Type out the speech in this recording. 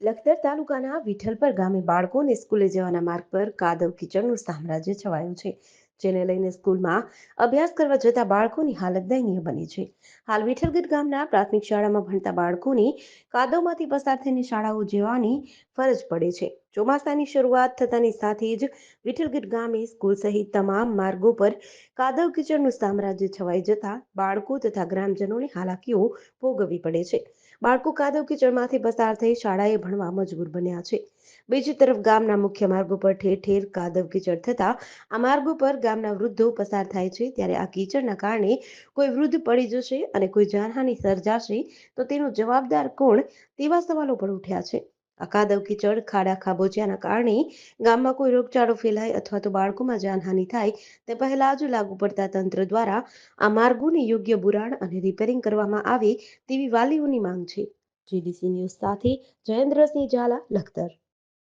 લખતર તાલુકાના વિઠલપર ગામે બાળકોને સ્કૂલે જવાના માર્ગ પર કાદવ કીચડનું સામ્રાજ્ય છવાયું છે. જેને લઈને સ્કૂલમાં અભ્યાસ કરવા જતા બાળકોની હાલત દયનીય બની છે. હાલ વિઠલગઢ ગામના પ્રાથમિક શાળામાં ભણતા બાળકોની કાદવમાંથી પસાર થઈને શાળાઓ જવાની ફરજ પડે છે. ચોમાસાની શરૂઆત થતાની સાથે જ વિઠલગઢ ગામે સ્કૂલ સહિત તમામ માર્ગો પર કાદવ કીચડનું સામ્રાજ્ય છવાઈ જતા બાળકો તથા ગ્રામજનોને હાલાકીઓ ભોગવવી પડે છે. બાળકો કાદવ કીચડમાંથી પસાર થઈ શાળાએ ભણવા મજબૂર બન્યા છે. બીજી તરફ ગામના મુખ્ય માર્ગો પર ઠેર ઠેર કાદવ કીચડ થતા આ માર્ગો પર ગામના વૃદ્ધો પસાર થાય છે ત્યારે આ કીચડના કારણે કોઈ વૃદ્ધ પડી જશે અને કોઈ જાનહાનિ સર્જાશે તો તેનો જવાબદાર કોણ તેવા સવાલો પણ ઉઠ્યા છે. આ કાદવ કીચડ, ખાડા, ખાબોચિયાના કારણે ગામમાં કોઈ રોગચાળો ફેલાય અથવા તો બાળકોમાં જાનહાનિ થાય તે પહેલા જ લાગુ પડતા તંત્ર દ્વારા આ માર્ગોની યોગ્ય બુરાણ અને રિપેરિંગ કરવામાં આવે તેવી વાલીઓની માંગ છે. જીડીસી ન્યૂઝ સાથે જયેન્દ્રસિંહ ઝાલા, લખતર.